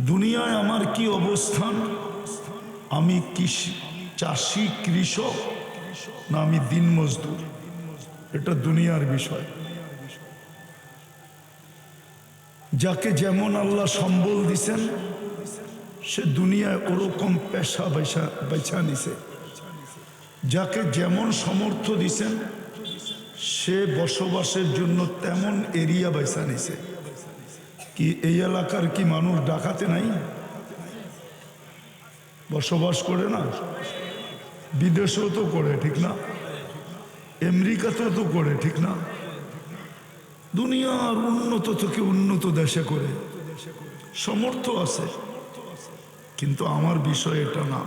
দুনিয়ায় আমার কি অবস্থান? আমি কৃষি চাষি, কৃষক, না আমি দিন মজদুর? এটা দুনিয়ার বিষয়। যাকে যেমন আল্লাহ সম্বল দিছেন, সে দুনিয়ায় ওরকম পেশা বেছা বেছা নিছে। যাকে যেমন সমর্থ দিছেন, সে বসবাসের জন্য তেমন এরিয়া বেছা নিছে। কি এই এলাকার কি মানুষ ডাকাতে নাই? বসবাস করে না? বিদেশেও তো করে, ঠিক না? আমেরিকাতেও তো করে, ঠিক না? দুনিয়ার উন্নত থেকে উন্নত দেশে করে। সমর্থ আছে, কিন্তু আমার বিষয় এটা না।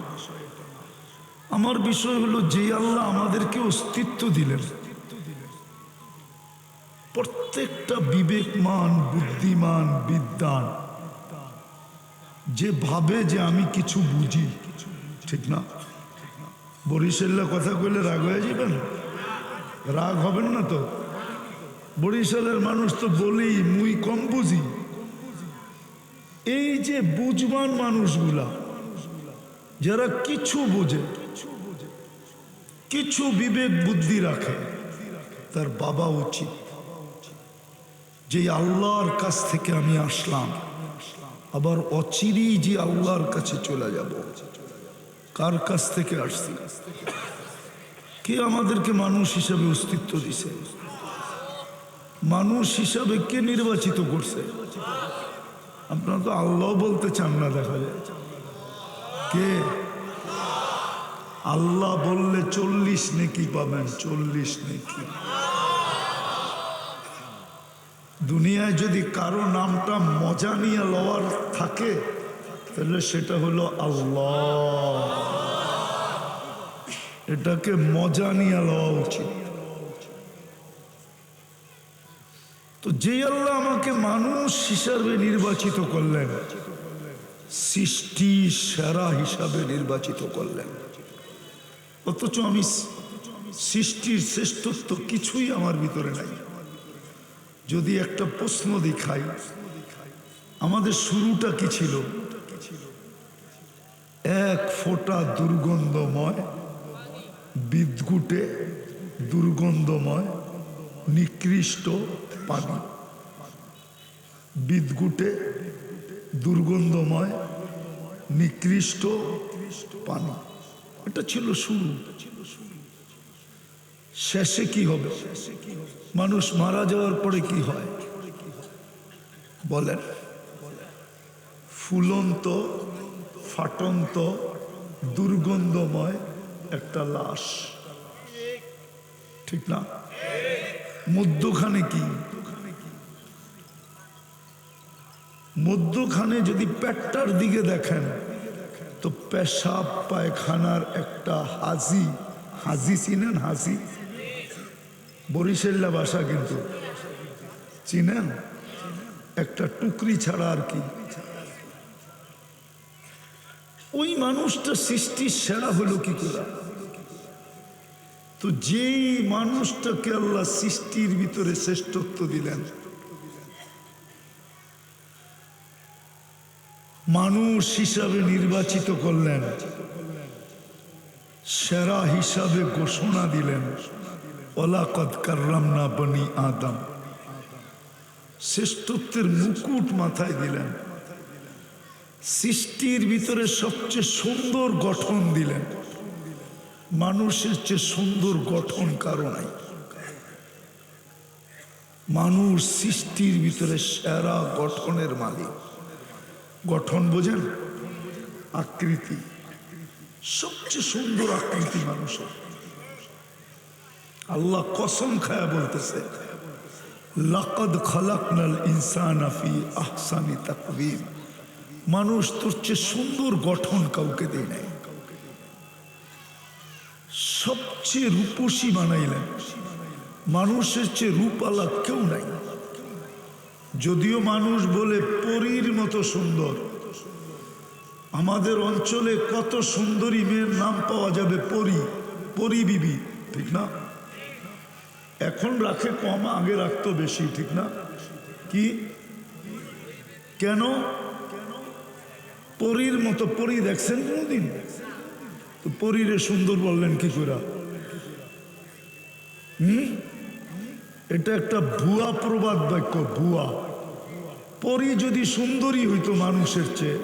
আমার বিষয় হলো যে আল্লাহ আমাদেরকে অস্তিত্ব দিলেন প্রত্যেকটা বিবেকমান, বুদ্ধিমান বিদ্যান যে ভাবে যে আমি কিছু বুঝি, ঠিক না? বরিশাল্লা কথা কইলে রাগ হয়ে যাবেন রাগ হবেন না তো? বরিশালের মানুষ তো বলি মুই কম বুঝি। এই যে বুঝবান মানুষগুলা, যারা কিছু বোঝে, কিছু বিবেক বুদ্ধি রাখে, তার বাবা উচিত। যে আল্লাহর কাছ থেকে আমি আসলাম, আবার অচিরেই যে আল্লাহর কাছে চলে যাব। কার কাছ থেকে আসছি? কে আমাদেরকে মানুষ হিসাবে অস্তিত্ব দিছে? মানুষ হিসাবে কে নির্বাচিত করছে? আপনারা তো আল্লাহ বলতে চান না, দেখা যায়। কে? আল্লাহ বললে চল্লিশ নেকি পাবেন, চল্লিশ নেকি। দুনিয়ায় যদি কারও নামটা মজা নিয়ে লওয়ার থাকে, তাহলে সেটা হলো আল্লাহ। এটাকে মজা নিয়ে লওয়া উচিত। তো যে আল্লাহ আমাকে মানুষ হিসাবে নির্বাচিত করলেন, সৃষ্টি সেরা হিসাবে নির্বাচিত করলেন। অথচ আমি সৃষ্টির শ্রেষ্ঠত্ব কিছুই আমার ভিতরে নাই। যদি একটা প্রশ্ন দেখাই, আমাদের শুরুটা কি ছিল? এক ফোঁটা দুর্গন্ধময় বিদ্যুটে দুর্গন্ধময়, নিকৃষ্ট পানি। বিদ্যুটে দুর্গন্ধময়, নিকৃষ্ট পানি। এটা ছিল শুরু। শেষে কি হবে? মানুষ মারা যাওয়ার পরে কি হয়? বলেন। ফুলন্ত, ফাটন্ত, দুর্গন্ধময় একটা লাশ। ঠিক না? মধ্যখানে কি? মধ্যখানে যদি পেটটার দিকে দেখেন, তো পেশাব পায়খানার একটা হাজি হাজি চিনেন হাজি? বরিশাল্লা ভাষা কিন্তু। চিনেন? একটা টুকরি ছাড়া আর কি। ওই মানুষটা সৃষ্টির সেরা হলো কি করে? তো যেই মানুষটাকে আল্লাহ সৃষ্টির ভিতরে শ্রেষ্ঠত্ব দিলেন, মানুষ হিসাবে নির্বাচিত করলেন, সেরা হিসাবে ঘোষণা দিলেন। কার্রাম না বনি আদম। শ্রেষ্ঠত্বের মুকুট মাথায় দিলেন। সৃষ্টির ভিতরে সবচেয়ে সুন্দর গঠন দিলেন। মানুষের চেয়ে সুন্দর গঠন কারও নাই। মানুষ সৃষ্টির ভিতরে সেরা গঠনের মালিক। গঠন বোঝেন? আকৃতি। সবচেয়ে সুন্দর আকৃতি মানুষের। আল্লাহ কসম খায়া বলতেছে, লাকদ খালাকনাল ইনসান আফি আহসানি তাকবিম মানুষ তোর চেয়ে সুন্দর গঠন কাউকে দেয় নাই। সবচেয়ে রূপসী বানাইলেন। মানুষের চেয়ে রূপালা কেউ নাই। যদিও মানুষ বলে পরীর মতো সুন্দর, আমাদের অঞ্চলে কত সুন্দরী মেয়ের নাম পাওয়া যাবে পরী, পরি বিবি, ঠিক না? এখন রাখে কম, আগে রাখতো বেশি, ঠিক না? কি? কেন? পরীর মতো, পরী দেখছেন কোনোদিন? তো পরীরে সুন্দর বললেন কি করে হুম? এটা একটা ভুয়া প্রবাদ বাক্য, ভুয়া। পরী যদি সুন্দরী হইতো মানুষের চেয়ে,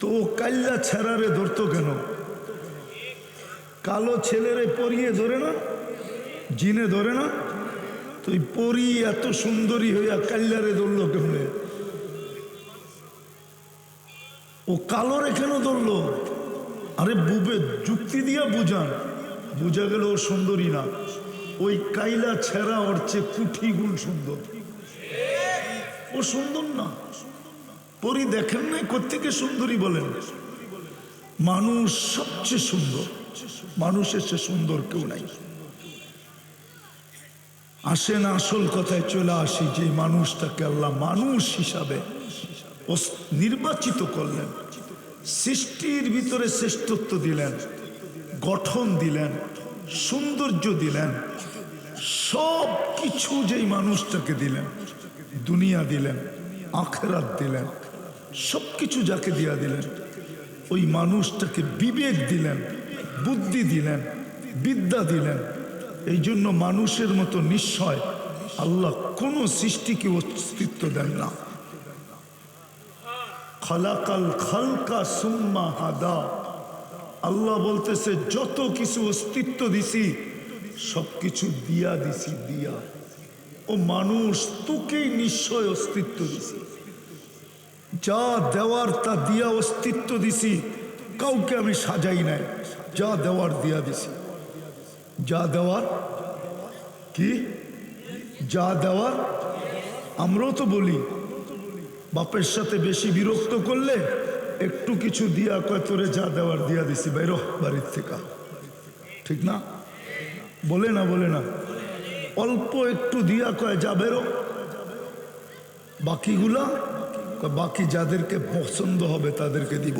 তো ও কাল্লা ছেড়ারে ধরতো কেন? কালো ছেলেরে পরিয়ে ধরে না? জিনে ধরে না? তো এই পরি এত সুন্দরী হইয়া কাল্লারে ধরলো কেমনে? ও কালোরে কেন ধরলো? আরে বুবে, যুক্তি দিয়া বুঝান। বুঝা গেল ও সুন্দরী না। ওই কাইলা ছেঁড়া ওর চেয়ে কুঠি গুণ সুন্দর। ও সুন্দর না? পরি দেখেন নাই কোথেকে সুন্দরী বলেন? মানুষ সবচেয়ে সুন্দর। মানুষের চেয়ে সুন্দর কেউ নাই। আসেন আসল কথায় চলে আসি যে মানুষটাকে আল্লাহ মানুষ হিসাবে নির্বাচিত করলেন। সৃষ্টির ভিতরে শ্রেষ্ঠত্ব দিলেন, গঠন দিলেন, সৌন্দর্য দিলেন, সব কিছু যেই মানুষটাকে দিলেন, দুনিয়া দিলেন, আখেরাত দিলেন, সব কিছু যাকে দিয়া দিলেন, ওই মানুষটাকে বিবেক দিলেন, বুদ্ধি দিলেন, বিদ্যা দিলেন এই জন্য মানুষের মতো নিশ্চয় আল্লাহ কোনো সৃষ্টিকে অস্তিত্ব দেন না। খালাকাল খালকা সুম্মা হাদা। আল্লাহ বলতেছে, যত কিছু অস্তিত্ব দিছি সব কিছু দিয়া দিছি, দিয়া। ও মানুষ, তোকেই নিশ্চয় অস্তিত্ব দিছি। যা দেওয়ার তা দিয়া অস্তিত্ব দিছি, কাউকে আমি সাজাই নাই। যা দেওয়ার দিয়া দিছি। যা দেওয়ার কি? যা দেওয়ার আমরাও তো বলি, বাপের সাথে বেশি বিরক্ত করলে একটু কিছু দিয়া কয়, তোরে যা দেওয়ার দিয়া দিছি, বাইর বাড়ির থেকে। ঠিক না? বলে না বলে না। অল্প একটু দিয়া কয়, যা বেরো বাকিগুলা বাকি যাদেরকে পছন্দ হবে তাদেরকে দিব।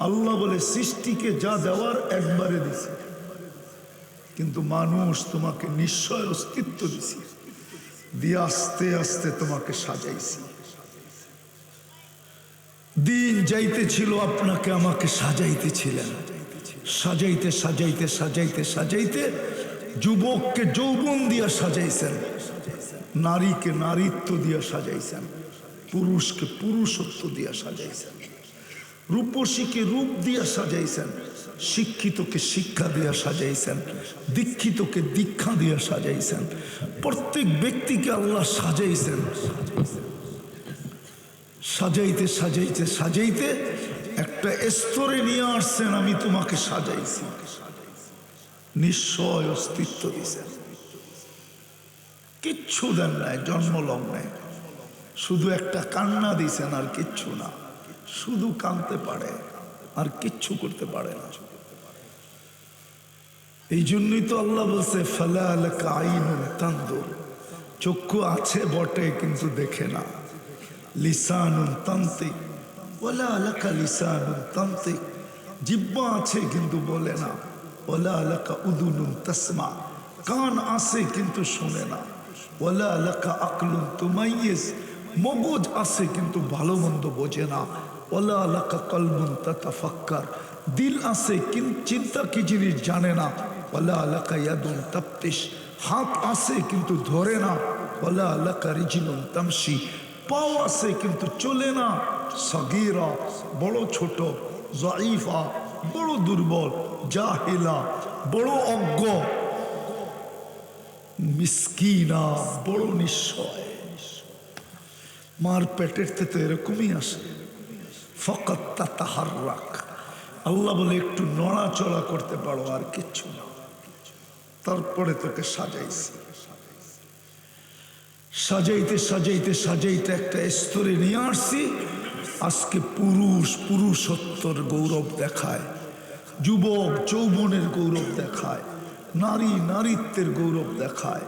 আল্লাহ বলে, সৃষ্টিকে যা দেওয়ার একবারে দিছে। কিন্তু মানুষ তোমাকে নিশ্চয় অস্তিত্ব দিছি। দিয়ে আস্তে আস্তে তোমাকে সাজাইছি। দিন যাইতেছিল আপনাকে আমাকে সাজাইতেছিলেন। সাজাইতে সাজাইতে সাজাইতে সাজাইতে যুবককে যৌবন দিয়া সাজাইছেন, নারীকে নারীত্ব দিয়া সাজাইছেন, পুরুষকে পুরুষত্ব দিয়া সাজাইছেন। রূপসীকে রূপ দিয়া সাজাইছেন, শিক্ষিতকে শিক্ষা দিয়া সাজাইছেন, দীক্ষিতকে দীক্ষা দিয়া সাজাইছেন। প্রত্যেক ব্যক্তিকে আল্লাহ সাজাইছেন। সাজাইতে সাজাইতে সাজাইতে একটা স্তরে নিয়ে আসছেন, আমি তোমাকে সাজাইছি। নিশ্চয় অস্তিত্ব দিছেন। কিচ্ছু দেন নাই, জন্মলগ্নে। শুধু একটা কান্না দিছেন আর কিচ্ছু না। শুধু কাঁদতে পারে, আর কিচ্ছু করতে পারে না। এই জন্যই তো আল্লাহ বলছে, ফালা তান্দুর চক্ষু আছে বটে, কিন্তু দেখে না। লিসানুন তান্ত্রিক ওলা আলাকা লিসানুন তান্ত্রিক জিব্বা আছে, কিন্তু বলে না। ওলা আলাকা উদুনুন তসমা। কান আছে, কিন্তু শোনে না। ওলা আলাকা আকলুন তুমাইয়েস মগজ আছে, কিন্তু ভালো মন্দ বোঝে না। ওলা আলাকা কলমুন তাতাফাক্কার। দিল আছে চিন্তা কি জিনিস জানে না। ওলা আলাকা ইয়াদুন তাপ্তিস হাত আছে কিন্তু ধরে না। ওলা আলাকা রিজিনুন তামসি পাও আছে কিন্তু চলে না। সগিরা, বড় ছোট জাইফা বড় দুর্বল, জাহিলা, বড় অজ্ঞ, মিসকিনা, বড় নিশ্চয় মার পেটের থেকে এরকমই আসে। ফকত তা তাহার রাখ আল্লাহ বলে, একটু নড়াচড়া করতে পারো, আর কিচ্ছু না। তারপরে তোকে সাজাইছি। সাজাইতে সাজাইতে সাজাইতে একটা স্তরে নিয়ে আসছি। আজকে পুরুষ পুরুষত্বর গৌরব দেখায়। যুবক, যৌবনের গৌরব দেখায়। নারী, নারীত্বের গৌরব দেখায়।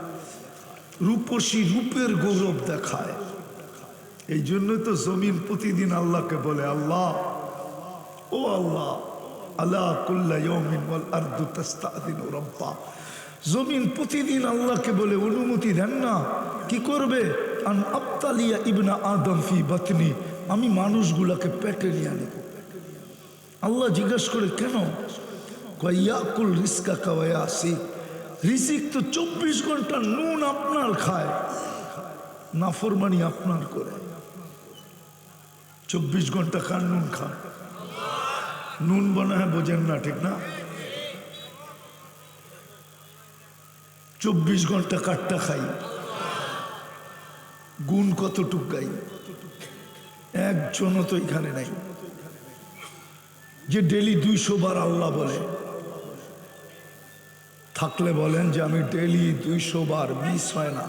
রূপসী রূপের গৌরব দেখায়। এই জন্যই তো জমিন প্রতিদিন আল্লাহকে বলে, আল্লাহ, ও আল্লাহ আল্লাহ কুল্লা ইয়মিন ওয়াল আরদু তাস্তাদিনু রাব্বা। জমিন প্রতিদিন আল্লাহকে বলে, অনুমতি দেন না করবে? ইবনা আদম ফি আমি মানুষগুলাকে জিজ্ঞেস করে, কেন? রিস্কা রিসিক তো চব্বিশ ঘণ্টা নুন আপনার খায়, নাফরমানি আপনার করে। চব্বিশ ঘণ্টা খান, নুন খান। নুন বানায় বোঝেন না, ঠিক না? চব্বিশ ঘণ্টা কাঠটা খাই। গুণ কতটুক গাই? একজনও তো এখানে নাই। যে ডেলি দুইশো বার আল্লাহ বলে, থাকলে বলেন যে আমি ডেলি দুইশো বার মিস হয় না।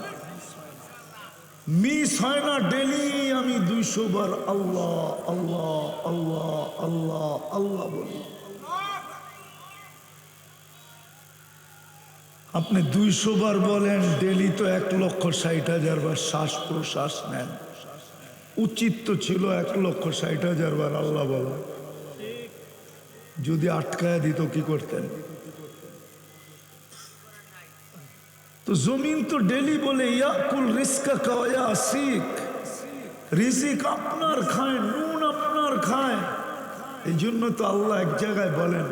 মিস হয় না ডেলি, আমি দুইশো বার আল্লাহ আল্লাহ আল্লাহ আল্লাহ আল্লাহ বলি। আপনি দুইশো বার বলেন, ডেলি তো এক লক্ষ ষাট হাজার বার শ্বাস প্রশ্বাস নেন। উচিত তো ছিল এক লক্ষ ষাট হাজার বার আল্লাহ বলা। যদি আটকায় দিত কি করতেন? তো জমিন তো ডেলি বলে, ইয়াকুল রিস্কা কাওয়া আসিক। রিজিক আপনার খায়, নুন আপনার খায়। এই জন্য তো আল্লাহ এক জায়গায় বলেন,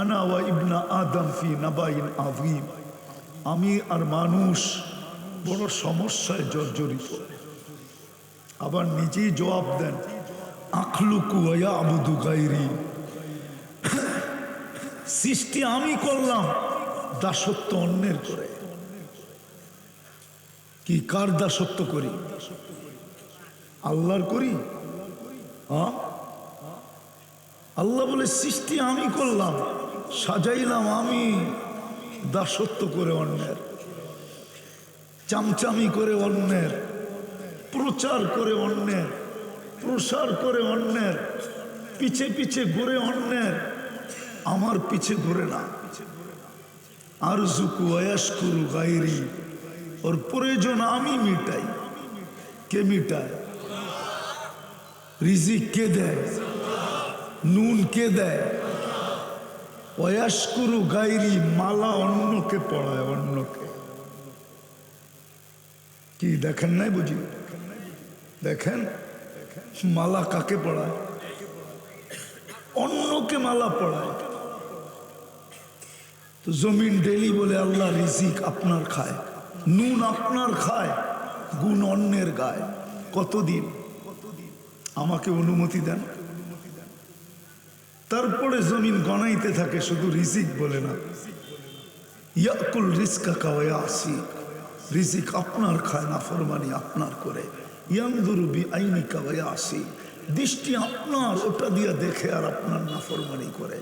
আনা ওয়া ইবনা আদম ফি নাবাইন আযীম। আমি আর মানুষ বড় সমস্যায় জর্জরিত। আবার নিজেই জবাব দেন আখলুকু আবুদু গাইরি সৃষ্টি আমি করলাম। দাসত্ব অন্যের করে। কি কার দাসত্ব করি? আল্লাহর করি? হ্যাঁ? আল্লাহ বলে, সৃষ্টি আমি করলাম, সাজাইলাম আমি, দাসত্ব করে অন্যের, চামচামি করে অন্যের, প্রচার করে অন্যের, প্রসার করে অন্যের, পিছে পিছে ঘুরে অন্যের, আমার পিছে ঘুরে না। আর জুকু অয়াসকুরু গাইরি ওর প্রয়োজন আমি মিটাই। কে মিটায়? রিজিক কে দেয়? নুন কে দেয়? অয়াসকুরু গাইরি মালা অন্যকে পড়ায় অন্যকে কি, দেখেন নাই বুঝি? দেখেন? মালা কাকে পড়ায়? অন্যকে মালা পড়ায়। জমিন ডেলি বলে আল্লাহ রিজিক আপনার খায়, নুন আপনার খায়, গুণ অন্যের গায়। কতদিন? আমাকে অনুমতি দেন। তারপরে জমিন গনাইতে থাকে, শুধু রিজিক বলে না। ইয়াকুল রিস্কা কাওয়া আসি রিজিক আপনার খায় না ফরমানি আপনার করে। ইয়ামদুরুবি আইনি কাওয়া আসি দৃষ্টি আপনার, ওটা দিয়ে দেখে আর আপনার না ফরমানি করে।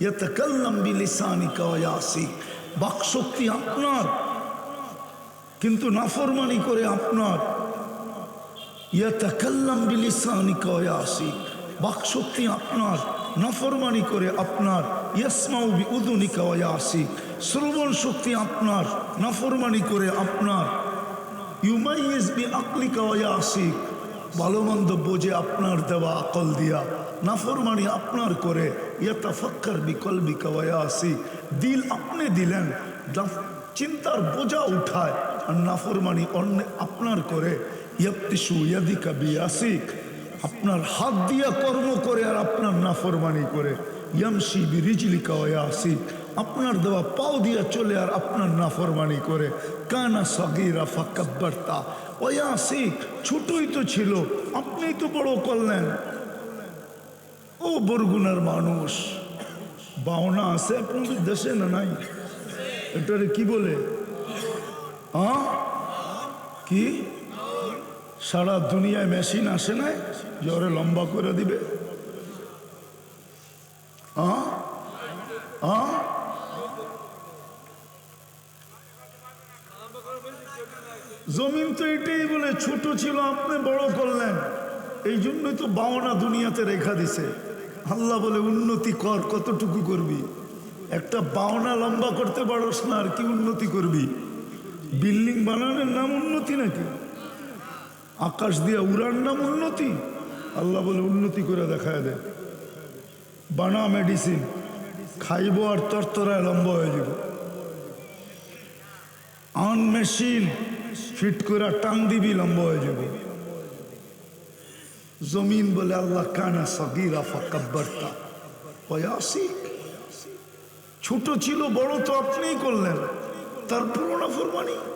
ইয়াতাকাল্লাম বিলিসানি কাওয়া আসি বাকশক্তি আপনার কিন্তু নাফরমানি করে আপনার। ইয়াতাকাল্লাম বিলিসানি কাওয়া আসি বাকশক্তি আপনার। নাফরমানি করে আপনার। ইয়াসমাউ বি উদুনি কাওয়া আসি শ্রবণ শক্তি আপনার। নাফরমানি করে আপনার। ইউমাইজ বি আকলি কাওয়া আসি ভালো মন্দ বোঝে আপনার দেওয়া আকল দিয়া। নাফরমানি আপনার করে ইয়াতা ফক্কর বিকল বিকাওয়া আসি দিল আপনি দিলেন চিন্তার বোঝা উঠায়, আর নাফরমানি অন্য আপনার করে ইয়াপ্তিসু ইয়াদিকা বিয়াসিক। আপনার হাত দিয়া কর্ম করে আর আপনার নাফরমানি করে ইয়ামসি বিরিজলিকা আসি আপনার দেওয়া পাও দিয়া চলে আর আপনার নাফরমানি করে, কানা সগিরা ফাকাব্বারতা ওয়াসি ছোটই তো ছিল, আপনিই তো বড় করলেন। ও বরগুনার মানুষ। বাওনা আছে, আপনাদের দেশে না নাই? এটারে কি বলে? কি? সারা দুনিয়ায় মেশিন আসে নাই? জ্বরে লম্বা করে দিবে। জমিন তো এটাই বলে, ছোট ছিল, আপনি বড় করলেন। এই জন্যই তো বাওনা দুনিয়াতে রেখা দিছে। আল্লাহ বলে, উন্নতি কর, কতটুকু করবি? একটা বাওনা লম্বা করতে পারস না, আর কি উন্নতি করবি? বিল্ডিং বানানোর নাম উন্নতি নাকি? আকাশ দিয়ে উড়ার নাম উন্নতি? আল্লাহ বলে, উন্নতি করে দেখায় দে। বানা মেডিসিন, খাইব আর তরতরায় লম্বা হয়ে যাব। আন মেশিন, ফিট করে টান দিবি, লম্বা হয়ে যাব। জমিন বলে আল্লাহ কানা সগিরা ফাকাব্বারতা। ওয়াসিক ছোট ছিল, বড় তো আপনিই করলেন। তার পুরোনা ফরমানি?